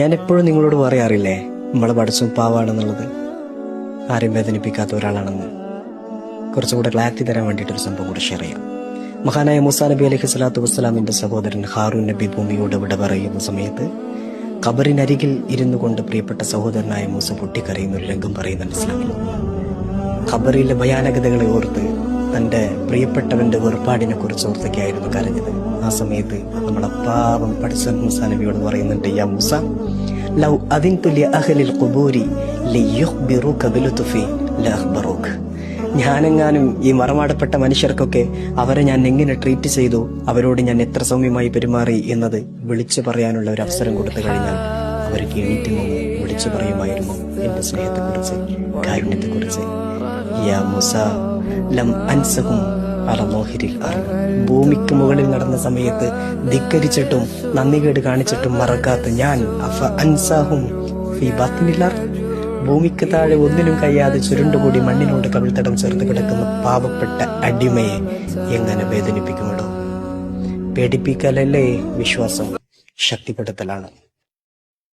ഞാൻ എപ്പോഴും നിങ്ങളോട് പറയാറില്ലേ? നമ്മളെ പഠിച്ചും പാവാണെന്നുള്ളത്. ആരും വേദനിപ്പിക്കാത്ത ഒരാളാണെന്ന്. കുറച്ചുകൂടെ ക്ലാരിറ്റി തരാൻ വേണ്ടിയിട്ടൊരു സംഭവം കൂടെ ഷെയർ ചെയ്യാം. മഹാനായ മുസാ നബി അലഹി സ്വലാത്തു വസ്സലാമിന്റെ സഹോദരൻ ഹാറൂൻ നബി ഭൂമിയോട് വിട പറയുന്ന സമയത്ത് ഖബറിനരികിൽ ഇരുന്നു കൊണ്ട് പ്രിയപ്പെട്ട സഹോദരനായ മൂസ പൊട്ടിക്കരയുന്ന ഒരു രംഗം പറയുന്നുണ്ട് ഇസ്ലാമിൽ. ഖബറിലെ ഭയാനകതകളെ ഓർത്ത് തന്റെ പ്രിയപ്പെട്ടവന്റെ വേർപാടിനെ കുറിച്ച് ഓർത്തൊക്കെയായിരുന്നു കരഞ്ഞത്. ആ സമയത്ത് നമ്മുടെ പാവം പഠിച്ച മുസാനബിയോട് പറയുന്നുണ്ട് യാ മുസ ലൗ അതിൻ തുല്യ അഹലിൽ കുബൂരി ഞാനെങ്ങാനും ഈ മറമാടപ്പെട്ട മനുഷ്യർക്കൊക്കെ അവരെ ഞാൻ എങ്ങനെ ട്രീറ്റ് ചെയ്തു അവരോട് ഞാൻ എത്ര സൗമ്യമായി പെരുമാറി എന്നത് വിളിച്ചു പറയാനുള്ള ഒരു അവസരം കൊടുത്തു കഴിഞ്ഞാൽ അവർക്ക് എണീറ്റ് നിന്ന് വിളിച്ചു പറയുമായിരുന്നു എന്റെ സ്നേഹത്തെക്കുറിച്ച് കാരുണ്യത്തെക്കുറിച്ച്. യാ മുസ ലം ഭൂമിക്ക് മുകളിൽ നടന്ന സമയത്ത് ധിക്കരിച്ചിട്ടും നന്ദികേട് കാണിച്ചിട്ടും മറക്കാത്ത ഞാൻ അഫ അൻസാഹും. ഭൂമിക്ക് താഴെ ഒന്നിനും കഴിയാതെ ചുരുണ്ടുകൂടി മണ്ണിനോട് കവിൾത്തടം ചേർത്ത് കിടക്കുന്ന പാവപ്പെട്ട അടിമയെ എങ്ങനെ വേദനിപ്പിക്കുമല്ലോ പേടിപ്പിക്കലല്ലേ വിശ്വാസം? ശക്തിപ്പെടുത്തലാണ്.